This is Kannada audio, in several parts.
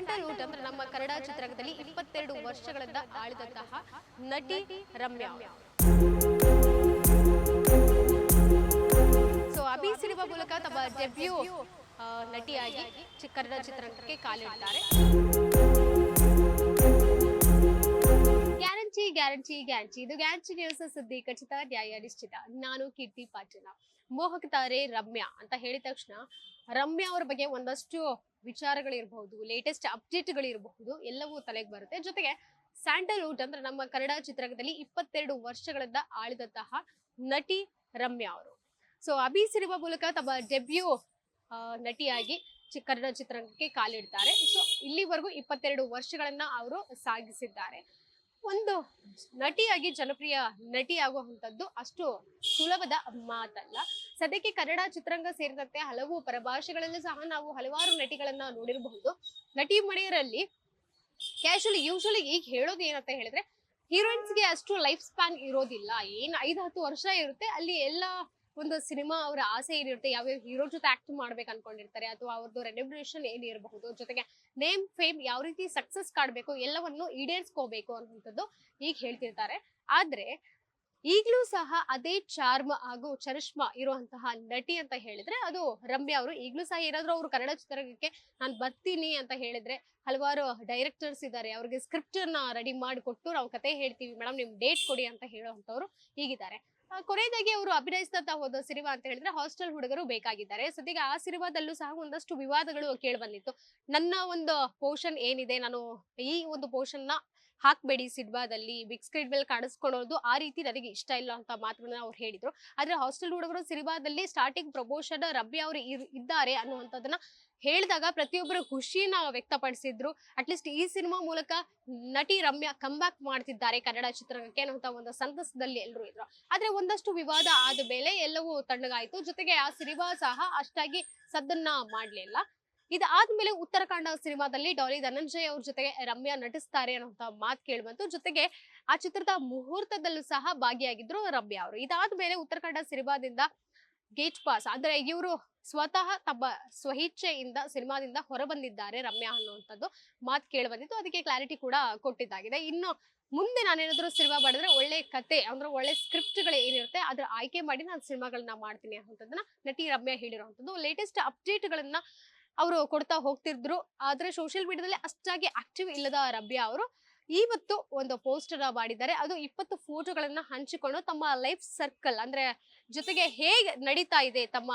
ಸ್ಯಾಂಡಲ್ವುಡ್ ಅಂದ್ರೆ ನಮ್ಮ ಕನ್ನಡ ಚಿತ್ರರಂಗದಲ್ಲಿ ಇಪ್ಪತ್ತೆರಡು ವರ್ಷಗಳಿಂದ ಆಳಿದಂತಹ ನಟಿ ರಮ್ಯಾ ಸೊ ಅಭಿ ಸಿನಿಮಾ ಮೂಲಕ ತಮ್ಮ ಡೆಬ್ಯೂ ನಟಿಯಾಗಿ ಕನ್ನಡ ಚಿತ್ರರಂಗಕ್ಕೆ ಕಾಲಿಡ್ತಾರೆ ಗ್ಯಾರಂಟಿ ಗ್ಯಾರಂಟಿ. ಇದು ಗ್ಯಾರಂಟಿ ನ್ಯೂಸ್ ಸುದ್ದಿ. ಖಚಿತ ನ್ಯಾಯ ನಿಶ್ಚಿತ. ನಾನು ಕೀರ್ತಿ ಪಾಟೀಲ. ಮೋಹಕ ತಾರೆ ರಮ್ಯಾ ಅಂತ ಹೇಳಿದ ತಕ್ಷಣ ರಮ್ಯಾ ಅವ್ರ ಬಗ್ಗೆ ಒಂದಷ್ಟು ವಿಚಾರಗಳಿರಬಹುದು ಲೇಟೆಸ್ಟ್ ಅಪ್ಡೇಟ್ಗಳಿರಬಹುದು ಎಲ್ಲವೂ ತಲೆಗೆ ಬರುತ್ತೆ. ಜೊತೆಗೆ ಸ್ಯಾಂಡಲ್ವುಡ್ ಅಂದ್ರೆ ನಮ್ಮ ಕನ್ನಡ ಚಿತ್ರರಂಗದಲ್ಲಿ ಇಪ್ಪತ್ತೆರಡು ವರ್ಷಗಳಿಂದ ಆಳಿದಂತಹ ನಟಿ ರಮ್ಯಾ ಅವರು. ಸೊ ಅಭಿ ಸಿನಿಮಾ ಮೂಲಕ ತಮ್ಮ ಡೆಬ್ಯೂ ನಟಿಯಾಗಿ ಕನ್ನಡ ಚಿತ್ರರಂಗಕ್ಕೆ ಕಾಲಿಡ್ತಾರೆ. ಸೊ ಇಲ್ಲಿವರೆಗೂ ಇಪ್ಪತ್ತೆರಡು ವರ್ಷಗಳನ್ನ ಅವರು ಸಾಗಿಸಿದ್ದಾರೆ. ಒಂದು ನಟಿಯಾಗಿ ಜನಪ್ರಿಯ ನಟಿ ಆಗುವಂಥದ್ದು ಅಷ್ಟು ಸುಲಭದ ಮಾತಲ್ಲ. ಸದ್ಯಕ್ಕೆ ಕನ್ನಡ ಚಿತ್ರರಂಗ ಸೇರಿದಂತೆ ಹಲವು ಪರಭಾಷೆಗಳಲ್ಲೂ ಸಹ ನಾವು ಹಲವಾರು ನಟಿಗಳನ್ನ ನೋಡಿರಬಹುದು. ನಟಿ ಮಡಿಯರಲ್ಲಿ ಕ್ಯಾಶುಲಿ ಯೂಶಲಿ ಈಗ ಹೇಳೋದು ಏನಂತ ಹೇಳಿದ್ರೆ ಹೀರೋಯಿನ್ಸ್ಗೆ ಅಷ್ಟು ಲೈಫ್ ಸ್ಪ್ಯಾನ್ ಇರೋದಿಲ್ಲ. ಏನು ಐದು, ಹತ್ತು ವರ್ಷ ಇರುತ್ತೆ, ಅಲ್ಲಿ ಎಲ್ಲ ಒಂದು ಸಿನಿಮಾ ಅವರ ಆಸೆ ಏನಿರುತ್ತೆ, ಯಾವ್ಯಾವ ಹೀರೋ ಜೊತೆ ಆಕ್ಟ್ ಮಾಡ್ಬೇಕು ಅನ್ಕೊಂಡಿರ್ತಾರೆ, ಅಥವಾ ಅವ್ರದ್ದು ರೆನ್ಯುಬ್ರೇಷನ್ ಏನಿರಬಹುದು, ಜೊತೆಗೆ ನೇಮ್ ಫೇಮ್ ಯಾವ ರೀತಿ ಸಕ್ಸಸ್ ಕಾಡ್ಬೇಕು, ಎಲ್ಲವನ್ನು ಈಡೇರಿಸ್ಕೋಬೇಕು ಅನ್ನುವಂಥದ್ದು ಈಗ ಹೇಳ್ತಿರ್ತಾರೆ. ಆದ್ರೆ ಈಗಲೂ ಸಹ ಅದೇ ಚಾರ್ಮ್ ಹಾಗೂ ಚರಿಷ್ಮಾ ಇರುವಂತಹ ನಟಿ ಅಂತ ಹೇಳಿದ್ರೆ ಅದು ರಮ್ಯಾ ಅವರು. ಈಗಲೂ ಸಹ ಏನಾದ್ರು ಅವರು ಕನ್ನಡ ಚಿತ್ರರಂಗಕ್ಕೆ ನಾನು ಬರ್ತೀನಿ ಅಂತ ಹೇಳಿದ್ರೆ ಹಲವಾರು ಡೈರೆಕ್ಟರ್ಸ್ ಇದ್ದಾರೆ. ಅವ್ರಿಗೆ ಸ್ಕ್ರಿಪ್ಟ್ ಅನ್ನ ರೆಡಿ ಮಾಡಿಕೊಟ್ಟು ನಾವು ಕತೆ ಹೇಳ್ತೀವಿ. ಮೇಡಮ್ ನಿಮ್ ಡೇಟ್ ಕೊಡಿ ಅಂತ ಹೇಳುವಂತವ್ರು ಈಗಿದ್ದಾರೆ ಕೊನೆಯದಾಗಿ ಅವರು ಅಭಿನಯಿಸ್ತಾ ಹೋದ ಸಿನಿಮಾ ಅಂತ ಹೇಳಿದ್ರೆ ಹಾಸ್ಟೆಲ್ ಹುಡುಗರು ಬೇಕಾಗಿದ್ದಾರೆ ಸದ್ಯಕ್ಕೆ ಆ ಸಿನಿಮಾದಲ್ಲೂ ಸಹ ಒಂದಷ್ಟು ವಿವಾದಗಳು ಕೇಳಿ ಬಂದಿತ್ತು. ನನ್ನ ಒಂದು ಪೋರ್ಷನ್ ಏನಿದೆ, ನಾನು ಈ ಒಂದು ಪೋರ್ಷನ್ನ ಹಾಕ್ಬೇಡಿ ಸಿಡ್ಬಾದಲ್ಲಿ ಬಿಗ್ ಸ್ಕ್ರೀನ್ ಮೇಲೆ ಕಾಣಿಸ್ಕೊಳ್ಳೋದು ಆ ರೀತಿ ನನಗೆ ಇಷ್ಟ ಇಲ್ಲ ಅಂತ ಮಾತುಗಳನ್ನ ಅವ್ರು ಹೇಳಿದ್ರು. ಆದ್ರೆ ಹಾಸ್ಟೆಲ್ ಹುಡುಗರು ಸಿನಿಮಾದಲ್ಲಿ ಸ್ಟಾರ್ಟಿಂಗ್ ಪ್ರಮೋಷನ್ ರಬ್ಬಿ ಅವರು ಇದ್ದಾರೆ ಅನ್ನುವಂಥದ್ದನ್ನ ಹೇಳಿದಾಗ ಪ್ರತಿಯೊಬ್ಬರು ಖುಷಿನ ವ್ಯಕ್ತಪಡಿಸಿದ್ರು. ಅಟ್ಲೀಸ್ಟ್ ಈ ಸಿನಿಮಾ ಮೂಲಕ ನಟಿ ರಮ್ಯಾ ಕಂಬ್ಯಾಕ್ ಮಾಡ್ತಿದ್ದಾರೆ ಕನ್ನಡ ಚಿತ್ರರಂಗಕ್ಕೆ ಅನ್ನುವಂತ ಒಂದು ಸಂತಸದಲ್ಲಿ ಎಲ್ಲರೂ ಇದ್ರು. ಆದ್ರೆ ಒಂದಷ್ಟು ವಿವಾದ ಆದ ಮೇಲೆ ಎಲ್ಲವೂ ತಣ್ಣಗಾಯಿತು. ಜೊತೆಗೆ ಆ ಸಿನಿಮಾ ಸಹ ಅಷ್ಟಾಗಿ ಸದ್ದನ್ನ ಮಾಡ್ಲಿಲ್ಲ. ಇದಾದ್ಮೇಲೆ ಉತ್ತರಾಖಂಡ ಸಿನಿಮಾದಲ್ಲಿ ಡಾಲಿ ಧನಂಜಯ್ ಅವ್ರ ಜೊತೆಗೆ ರಮ್ಯಾ ನಟಿಸ್ತಾರೆ ಅನ್ನೋಂತ ಮಾತು ಕೇಳಿಬಂತು. ಜೊತೆಗೆ ಆ ಚಿತ್ರದ ಮುಹೂರ್ತದಲ್ಲೂ ಸಹ ಭಾಗಿಯಾಗಿದ್ರು ರಮ್ಯಾ ಅವರು. ಇದಾದ್ಮೇಲೆ ಉತ್ತರಾಖಂಡ ಸಿನಿಮಾದಿಂದ ಗೇಟ್ ಪಾಸ್ ಅಂದ್ರೆ ಇವರು ಸ್ವತಃ ತಮ್ಮ ಸ್ವಇಚ್ಛೆಯಿಂದ ಸಿನಿಮಾದಿಂದ ಹೊರಬಂದಿದ್ದಾರೆ ರಮ್ಯಾ ಅನ್ನುವಂಥದ್ದು ಮಾತು ಕೇಳಿ ಬಂದಿತ್ತು ಅದಕ್ಕೆ ಕ್ಲಾರಿಟಿ ಕೂಡ ಕೊಟ್ಟಿದ್ದಾಗಿದೆ. ಇನ್ನು ಮುಂದೆ ನಾನೇನಾದ್ರೂ ಸಿನಿಮಾ ಮಾಡಿದ್ರೆ ಒಳ್ಳೆ ಕತೆ ಅಂದ್ರೆ ಒಳ್ಳೆ ಸ್ಕ್ರಿಪ್ಟ್ಗಳು ಏನಿರುತ್ತೆ ಅದ್ರ ಆಯ್ಕೆ ಮಾಡಿ ನಾನು ಸಿನಿಮಾಗಳನ್ನ ಮಾಡ್ತೀನಿ ಅನ್ನೋದನ್ನ ನಟಿ ರಮ್ಯಾ ಹೇಳಿರುವಂಥದ್ದು. ಲೇಟೆಸ್ಟ್ ಅಪ್ಡೇಟ್ಗಳನ್ನ ಅವರು ಕೊಡ್ತಾ ಹೋಗ್ತಿದ್ರು. ಆದ್ರೆ ಸೋಷಿಯಲ್ ಮೀಡಿಯಾದಲ್ಲಿ ಅಷ್ಟಾಗಿ ಆಕ್ಟಿವ್ ಇಲ್ಲದ ರಬ್ಯಾ ಅವರು ಇವತ್ತು ಒಂದು ಪೋಸ್ಟರ್ ಮಾಡಿದ್ದಾರೆ. ಅದು ಇಪ್ಪತ್ತು ಫೋಟೋಗಳನ್ನ ಹಂಚಿಕೊಂಡು ತಮ್ಮ ಲೈಫ್ ಸರ್ಕಲ್ ಅಂದ್ರೆ ಜೊತೆಗೆ ಹೇಗೆ ನಡೀತಾ ಇದೆ ತಮ್ಮ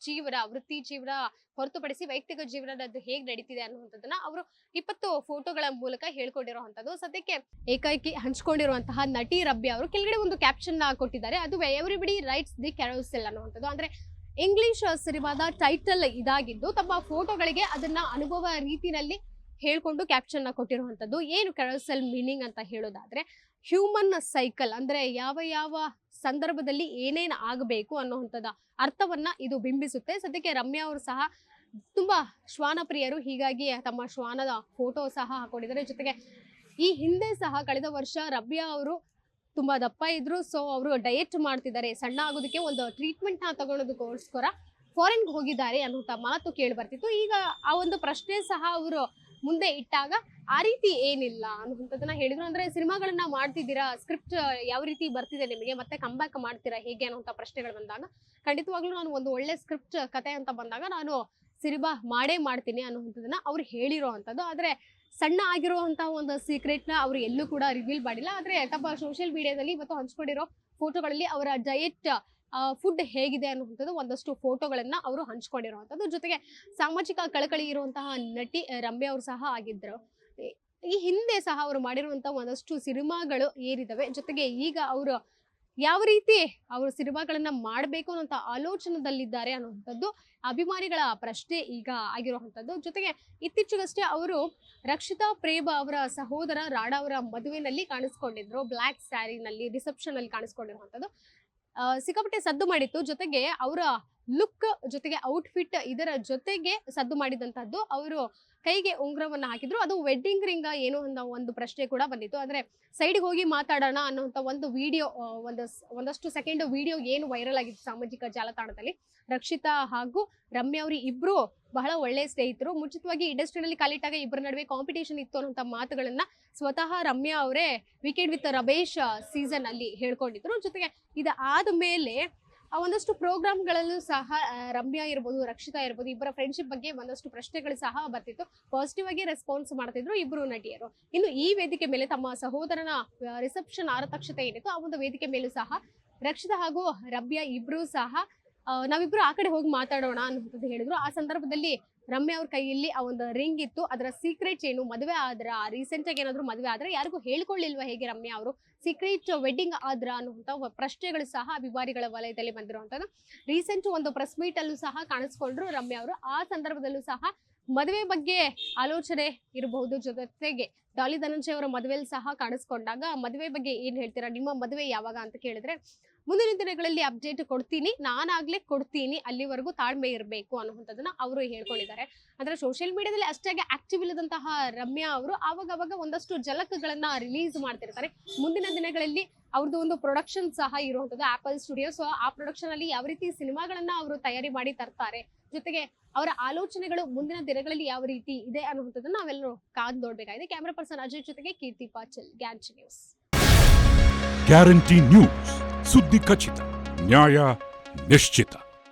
ಜೀವನ, ವೃತ್ತಿ ಜೀವನ, ಹೊರತುಪಡಿಸಿ ವೈಯಕ್ತಿಕ ಜೀವನದ್ದು ಹೇಗೆ ನಡೀತಿದೆ ಅನ್ನುವಂಥದ್ದನ್ನ ಅವರು ಇಪ್ಪತ್ತು ಫೋಟೋಗಳ ಮೂಲಕ ಹೇಳ್ಕೊಂಡಿರುವಂತದ್ದು ಸದ್ಯಕ್ಕೆ ಏಕೈಕಿ ಹಂಚ್ಕೊಂಡಿರುವಂತಹ ನಟಿ ರಬ್ಯ ಅವರು ಕೆಳಗಡೆ ಒಂದು ಕ್ಯಾಪ್ಷನ್ ಕೊಟ್ಟಿದ್ದಾರೆ. ಅದು ಎವ್ರಿಬಡಿ ರೈಟ್ಸ್ ದಿ ಕ್ಯಾರೋಸೆಲ್ ಅನ್ನುವಂಥದ್ದು. ಅಂದ್ರೆ ಇಂಗ್ಲಿಷ್ ಸಿನಿಮಾದ ಟೈಟಲ್ ಇದಾಗಿದ್ದು ತಮ್ಮ ಫೋಟೋಗಳಿಗೆ ಅದನ್ನ ಅನುಭವ ರೀತಿನಲ್ಲಿ ಹೇಳ್ಕೊಂಡು ಕ್ಯಾಪ್ಷನ್ನ ಕೊಟ್ಟಿರುವಂತದ್ದು. ಏನು ಕ್ಯಾರೋಸೆಲ್ ಮೀನಿಂಗ್ ಅಂತ ಹೇಳೋದಾದ್ರೆ ಹ್ಯೂಮನ್ ಸೈಕಲ್ ಅಂದ್ರೆ ಯಾವ ಯಾವ ಸಂದರ್ಭದಲ್ಲಿ ಏನೇನು ಆಗಬೇಕು ಅನ್ನುವಂಥದ್ದು ಅರ್ಥವನ್ನ ಇದು ಬಿಂಬಿಸುತ್ತೆ. ಸದ್ಯಕ್ಕೆ ರಮ್ಯಾ ಅವರು ಸಹ ತುಂಬಾ ಶ್ವಾನ ಪ್ರಿಯರು ಹೀಗಾಗಿ ತಮ್ಮ ಶ್ವಾನದ ಫೋಟೋ ಸಹ ಹಾಕೊಂಡಿದ್ದಾರೆ. ಜೊತೆಗೆ ಈ ಹಿಂದೆ ಸಹ ಕಳೆದ ವರ್ಷ ರಮ್ಯಾ ಅವರು ತುಂಬಾ ದಪ್ಪ ಇದ್ರು. ಸೊ ಅವರು ಡಯೆಟ್ ಮಾಡ್ತಿದ್ದಾರೆ. ಸಣ್ಣ ಆಗೋದಕ್ಕೆ ಒಂದು ಟ್ರೀಟ್ಮೆಂಟ್ನ ತಗೊಳೋದಕ್ಕೋಸ್ಕರ ಫಾರಿನ್ಗೆ ಹೋಗಿದ್ದಾರೆ ಅನ್ನುವಂಥ ಮಾತು ಕೇಳಿ ಬರ್ತಿತ್ತು. ಈಗ ಆ ಒಂದು ಪ್ರಶ್ನೆ ಸಹ ಅವರು ಮುಂದೆ ಇಟ್ಟಾಗ ಆ ರೀತಿ ಏನಿಲ್ಲ ಅನ್ನುವಂಥದ್ದನ್ನ ಹೇಳಿದ್ರು. ಅಂದ್ರೆ ಸಿನಿಮಾಗಳನ್ನ ಮಾಡ್ತಿದ್ದೀರಾ? ಸ್ಕ್ರಿಪ್ಟ್ ಯಾವ ರೀತಿ ಬರ್ತಿದೆ ನಿಮಗೆ? ಮತ್ತೆ ಕಂಬ್ಯಾಕ್ ಮಾಡ್ತೀರಾ? ಹೇಗೆ ಅನ್ನುವಂಥ ಪ್ರಶ್ನೆಗಳು ಬಂದಾಗ ಖಂಡಿತವಾಗ್ಲೂ ನಾನು ಒಂದು ಒಳ್ಳೆ ಸ್ಕ್ರಿಪ್ಟ್ ಕತೆ ಅಂತ ಬಂದಾಗ ನಾನು ಸಿನಿಮಾ ಮಾಡೇ ಮಾಡ್ತೀನಿ ಅನ್ನುವಂಥದ್ದನ್ನ ಅವ್ರು ಹೇಳಿರೋ ಅಂಥದ್ದು. ಆದ್ರೆ ಸಣ್ಣ ಆಗಿರುವಂತಹ ಒಂದು ಸೀಕ್ರೆಟ್ನ ಅವ್ರು ಎಲ್ಲೂ ಕೂಡ ರಿವೀಲ್ ಮಾಡಿಲ್ಲ. ಆದರೆ ತಮ್ಮ ಸೋಷಿಯಲ್ ಮೀಡಿಯಾದಲ್ಲಿ ಇವತ್ತು ಹಂಚ್ಕೊಂಡಿರೋ ಫೋಟೋಗಳಲ್ಲಿ ಅವರ ಡಯೆಟ್ ಫುಡ್ ಹೇಗಿದೆ ಅನ್ನುವಂಥದ್ದು ಒಂದಷ್ಟು ಫೋಟೋಗಳನ್ನ ಅವರು ಹಂಚ್ಕೊಂಡಿರುವಂಥದ್ದು ಜೊತೆಗೆ ಸಾಮಾಜಿಕ ಕಳಕಳಿ ಇರುವಂತಹ ನಟಿ ರಮ್ಯಾ ಅವರು ಸಹ ಆಗಿದ್ದರು. ಈ- ಈ ಹಿಂದೆ ಸಹ ಅವರು ಮಾಡಿರುವಂತಹ ಒಂದಷ್ಟು ಸಿನಿಮಾಗಳು ಏರಿದವೆ. ಜೊತೆಗೆ ಈಗ ಅವರು ಯಾವ ರೀತಿ ಅವರು ಸಿನಿಮಾಗಳನ್ನ ಮಾಡಬೇಕು ಅನ್ನೋಂಥ ಆಲೋಚನದಲ್ಲಿದ್ದಾರೆ ಅನ್ನುವಂಥದ್ದು ಅಭಿಮಾನಿಗಳ ಪ್ರಶ್ನೆ ಈಗ ಆಗಿರುವಂಥದ್ದು. ಜೊತೆಗೆ ಇತ್ತೀಚೆಗಷ್ಟೇ ಅವರು ರಕ್ಷಿತಾ ಪ್ರೇಮ ಅವರ ಸಹೋದರ ರಾಡಾ ಅವರ ಮದುವೆನಲ್ಲಿ ಕಾಣಿಸ್ಕೊಂಡಿದ್ರು ಬ್ಲ್ಯಾಕ್ ಸ್ಯಾರಿನಲ್ಲಿ ರಿಸೆಪ್ಷನ್ ಅಲ್ಲಿ ಕಾಣಿಸ್ಕೊಂಡಿರುವಂಥದ್ದು. ಸಿಕ್ಕಾಪಟ್ಟೆ ಸದ್ದು ಮಾಡಿತ್ತು. ಜೊತೆಗೆ ಅವರ ಲುಕ್ ಜೊತೆಗೆ ಔಟ್ಫಿಟ್ ಇದರ ಜೊತೆಗೆ ಸದ್ದು ಮಾಡಿದಂತಹದ್ದು. ಅವರು ಕೈಗೆ ಉಂಗುರವನ್ನ ಹಾಕಿದ್ರು. ಅದು ವೆಡ್ಡಿಂಗ್ ರಿಂಗ್ ಏನು ಅನ್ನೋ ಒಂದು ಪ್ರಶ್ನೆ ಕೂಡ ಬಂದಿತ್ತು. ಅಂದ್ರೆ ಸೈಡ್ಗೆ ಹೋಗಿ ಮಾತಾಡೋಣ ಅನ್ನೋಂಥ ಒಂದು ವಿಡಿಯೋ ಒಂದು ಒಂದಷ್ಟು ಸೆಕೆಂಡ್ ವಿಡಿಯೋ ಏನು ವೈರಲ್ ಆಗಿತ್ತು ಸಾಮಾಜಿಕ ಜಾಲತಾಣದಲ್ಲಿ. ರಕ್ಷಿತಾ ಹಾಗೂ ರಮ್ಯಾ ಅವರು ಇಬ್ರು ಬಹಳ ಒಳ್ಳೆಯ ಸ್ನೇಹಿತರು. ಮುಂಚಿತವಾಗಿ ಇಂಡಸ್ಟ್ರಿನಲ್ಲಿ ಕಾಲಿಟ್ಟಾಗ ಇಬ್ಬರ ನಡುವೆ ಕಾಂಪಿಟೇಷನ್ ಇತ್ತು ಅನ್ನೋಂಥ ಮಾತುಗಳನ್ನ ಸ್ವತಃ ರಮ್ಯಾ ಅವರೇ ವೀಕೆಂಡ್ ವಿತ್ ರಮೇಶ್ ಸೀಸನ್ ಅಲ್ಲಿ ಹೇಳ್ಕೊಂಡಿದ್ರು. ಜೊತೆಗೆ ಇದು ಆದ್ಮೇಲೆ ಆ, ಒಂದಷ್ಟು ಪ್ರೋಗ್ರಾಮ್ಗಳಲ್ಲೂ ಸಹ ರಮ್ಯಾ ಇರ್ಬೋದು, ರಕ್ಷಿತಾ ಇರ್ಬೋದು, ಇಬ್ಬರ ಫ್ರೆಂಡ್ಶಿಪ್ ಬಗ್ಗೆ ಒಂದಷ್ಟು ಪ್ರಶ್ನೆಗಳು ಸಹ ಬರ್ತಿತ್ತು. ಪಾಸಿಟಿವ್ ಆಗಿ ರೆಸ್ಪಾನ್ಸ್ ಮಾಡ್ತಿದ್ರು ಇಬ್ಬರು ನಟಿಯರು. ಇನ್ನು ಈ ವೇದಿಕೆ ಮೇಲೆ ತಮ್ಮ ಸಹೋದರನ ರಿಸೆಪ್ಷನ್ ಆರತಕ್ಷತೆ ಏನಿತ್ತು ಆ ಒಂದು ವೇದಿಕೆ ಮೇಲೂ ಸಹ ರಕ್ಷಿತಾ ಹಾಗೂ ರಮ್ಯಾ ಇಬ್ರು ಸಹ ನಾವಿಬ್ರು ಆ ಕಡೆ ಹೋಗಿ ಮಾತಾಡೋಣ ಅನ್ನೋದು ಹೇಳಿದ್ರು. ಆ ಸಂದರ್ಭದಲ್ಲಿ ರಮ್ಯ ಅವ್ರ ಕೈಯಲ್ಲಿ ಆ ಒಂದು ರಿಂಗ್ ಇತ್ತು. ಅದರ ಸೀಕ್ರೆಟ್ ಏನು? ಮದುವೆ ಆದ್ರ ರೀಸೆಂಟ್ ಆಗಿ ಏನಾದ್ರು ಮದುವೆ ಆದ್ರೆ ಯಾರಿಗೂ ಹೇಳ್ಕೊಳ್ಳಿಲ್ವಾ ಹೇಗೆ ರಮ್ಯಾ ಅವರು? ಸೀಕ್ರೆಟ್ ವೆಡ್ಡಿಂಗ್ ಆದ್ರ ಅನ್ನುವಂಥ ಪ್ರಶ್ನೆಗಳು ಸಹ ಅಭಿಮಾನಿಗಳ ವಲಯದಲ್ಲಿ ಬಂದಿರುವಂತದ್ದು ರೀಸೆಂಟ್ ಒಂದು ಪ್ರೆಸ್ ಮೀಟ್ ಅಲ್ಲೂ ಸಹ ಕಾಣಿಸ್ಕೊಂಡ್ರು ರಮ್ಯಾ ಅವರು. ಆ ಸಂದರ್ಭದಲ್ಲೂ ಸಹ ಮದುವೆ ಬಗ್ಗೆ ಆಲೋಚನೆ ಇರಬಹುದು ಜೊತೆಗೆ. ಡಾಲಿ ಧನಂಜಯ ಅವರ ಮದುವೆಯಲ್ಲಿ ಸಹ ಕಾಣಿಸ್ಕೊಂಡಾಗ ಮದುವೆ ಬಗ್ಗೆ ಏನ್ ಹೇಳ್ತೀರಾ? ನಿಮ್ಮ ಮದುವೆ ಯಾವಾಗ ಅಂತ ಕೇಳಿದ್ರೆ, ಮುಂದಿನ ದಿನಗಳಲ್ಲಿ ಅಪ್ಡೇಟ್ ಕೊಡ್ತೀನಿ, ನಾನಾಗ್ಲೇ ಕೊಡ್ತೀನಿ, ಅಲ್ಲಿವರೆಗೂ ತಾಳ್ಮೆ ಇರಬೇಕು ಅನ್ನುವಂಥದ್ದನ್ನ ಅವರು ಹೇಳ್ಕೊಂಡಿದ್ದಾರೆ. ಅಂದ್ರೆ ಸೋಷಿಯಲ್ ಮೀಡಿಯಾದಲ್ಲಿ ಅಷ್ಟಾಗಿ ಆಕ್ಟಿವ್ ಇಲ್ಲದಂತಹ ರಮ್ಯಾ ಅವರು ಅವಾಗ ಅವಾಗ ಒಂದಷ್ಟು ಜಲಕಗಳನ್ನ ರಿಲೀಸ್ ಮಾಡ್ತಿರ್ತಾರೆ. ಮುಂದಿನ ದಿನಗಳಲ್ಲಿ ಅವ್ರದ್ದು ಒಂದು ಪ್ರೊಡಕ್ಷನ್ ಸಹ ಇರುವಂತದ್ದು ಆಪಲ್ ಸ್ಟುಡಿಯೋ ಸೊ ಆ ಪ್ರೊಡಕ್ಷನ್ ಅಲ್ಲಿ ಯಾವ ರೀತಿ ಸಿನಿಮಾಗಳನ್ನ ಅವರು ತಯಾರಿ ಮಾಡಿ ತರ್ತಾರೆ, ಜೊತೆಗೆ ಅವರ ಆಲೋಚನೆಗಳು ಮುಂದಿನ ದಿನಗಳಲ್ಲಿ ಯಾವ ರೀತಿ ಇದೆ ಅನ್ನುವಂಥದ್ದನ್ನ ನಾವೆಲ್ಲರೂ ಕಾದ್ ನೋಡ್ಬೇಕಾಗಿದೆ. ಕ್ಯಾಮ್ರಾ ಅಜಯ್ ಜೊತೆಗೆ Keerthi Pachal guarantee news. Guarantee news ಸುದ್ದಿ ಖಚಿತ ನ್ಯಾಯ ನಿಶ್ಚಿತ.